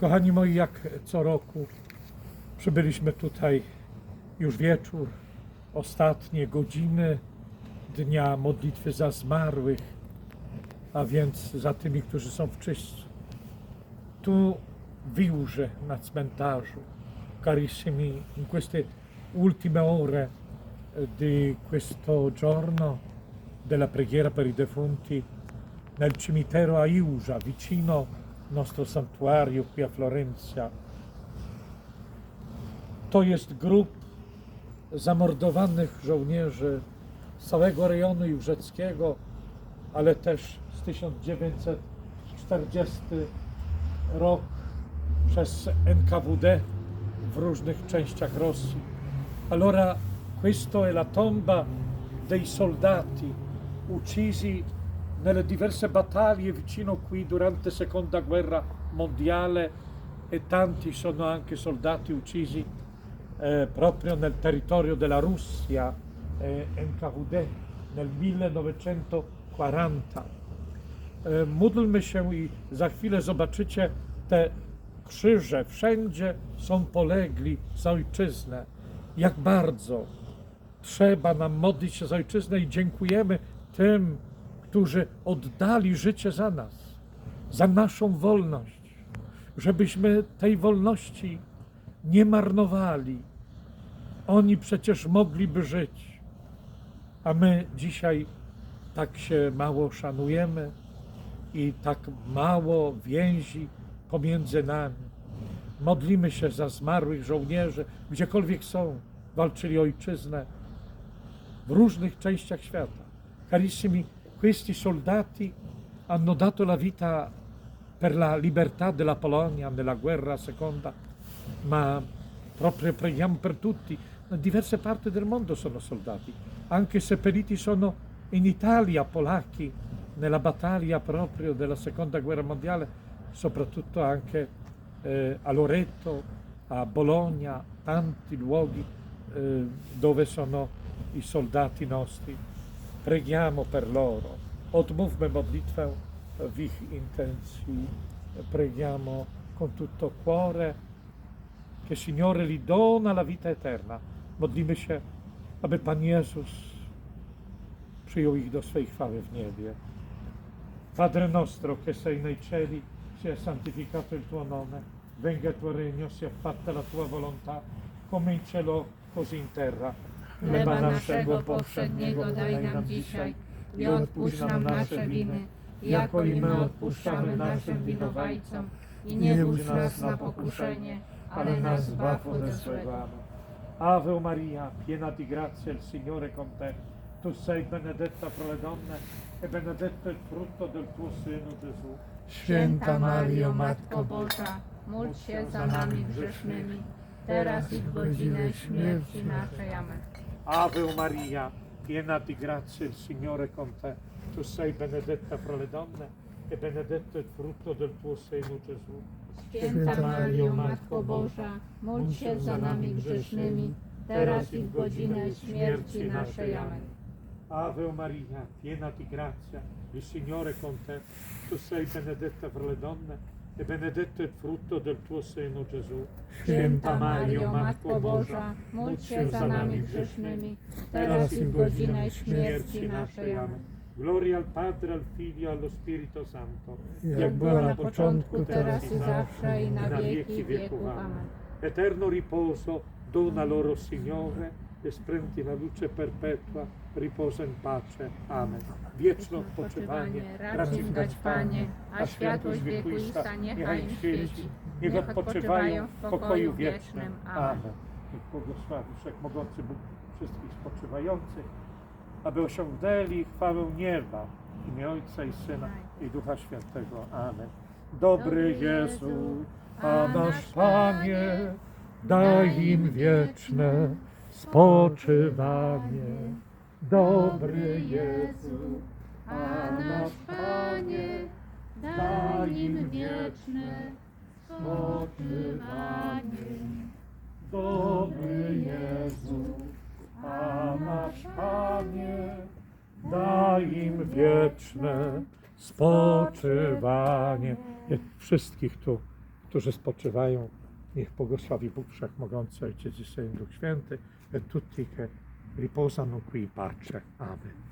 Kochani moi, jak co roku przybyliśmy tutaj już wieczór, ostatnie godziny dnia modlitwy za zmarłych, a więc za tymi, którzy są w czyśćcu. Tu w Wiłże na cmentarzu, carissimi, in queste ultime ore di questo giorno della preghiera per i defunti nel cimitero a Iusa, vicino nostro santuario qui a Florencja. To jest grób zamordowanych żołnierzy z całego rejonu jużeckiego, ale też z 1940 rok przez NKWD w różnych częściach Rosji. Allora questo è la tomba dei soldati uccisi nelle diverse battaglie vicino qui durante la seconda guerra mondiale e tanti sono anche soldati uccisi eh, proprio nel territorio della Russia eh, NKWD nel 1940. E, Módlmy się i za chwilę zobaczycie te krzyże. Wszędzie są polegli za ojczyznę. Jak bardzo trzeba nam modlić się za ojczyznę i dziękujemy tym, którzy oddali życie za nas, za naszą wolność, żebyśmy tej wolności nie marnowali. Oni przecież mogliby żyć, a my dzisiaj tak się mało szanujemy i tak mało więzi pomiędzy nami. Modlimy się za zmarłych żołnierzy, gdziekolwiek są, walczyli ojczyznę w różnych częściach świata. Carissimi, questi soldati hanno dato la vita per la libertà della Polonia nella guerra seconda, ma proprio preghiamo per tutti. In diverse parti del mondo sono soldati, anche seppelliti sono in Italia, polacchi, nella battaglia proprio della seconda guerra mondiale, soprattutto anche eh, a Loreto, a Bologna, tanti luoghi eh, dove sono i soldati nostri. Preghiamo per loro, odmówmy modlitwę w ich intencji, preghiamo con tutto cuore che Signore li dona la vita eterna. Modlimy się, aby Pan Jezus przyjął ich do swej chwały w niebie. Padre nostro che sei nei cieli, sia santificato il tuo nome, venga il tuo regno, sia fatta la tua volontà, come in cielo così in terra. Chleba naszego powszedniego daj nam dzisiaj i odpuść nam nasze winy, jako i my odpuszczamy naszym winowajcom. I nie wódź nas na pokuszenie, ale nas zbaw ode złego. Ave Maria, piena di grazia, il Signore con te. Tu sei benedetta fra le donne e benedetto il frutto del tuo seno, Gesù. Święta Mario, Matko Boża, módl się za nami grzesznymi, teraz i w godzinę śmierci naszej. Amen. Ave Maria, piena di grazia, il Signore è con te. Tu sei benedetta fra le donne e benedetto il frutto del tuo seno, Gesù. Święta Mario, Matko Boża, módl się za nami grzesznymi, teraz i w godzinę śmierci naszej. Amen. Ave Maria, piena di grazia, il Signore è con te. Tu sei benedetta fra le donne e benedetto il frutto del tuo seno, Gesù. Święta Mario, Matko Boża, módl się za nami grzesznymi, teraz i w godzinę śmierci naszej. Amen. Gloria al Padre, al Figlio e allo Spirito Santo. Jak była na początku, teraz i zawsze, i na wieki wieków. Amen. Eterno riposo dona loro Signore e splendi la luce perpetua, riposa in pace. Amen. Wieczne odpoczywanie racz dać, Panie, a światłość wiekuista niechaj im świeci. Niech odpoczywają w pokoju wiecznym. Amen. Niech błogosławi Wszechmogący Bóg wszystkich spoczywających, aby osiągnęli chwałę nieba w imię Ojca i Syna i Ducha Świętego. Amen. Dobry Jezu, a nasz Panie, daj im wieczne spoczywanie. Dobry Jezu, a nasz Panie, daj im wieczne spoczywanie. Dobry Jezu, a nasz Panie, daj im wieczne spoczywanie. Wszystkich tu którzy spoczywają. Niech błogosławi Bóg Wszechmogący, Ojciec i Syn, Duch Święty, et tutti che riposano qui pace. Amen.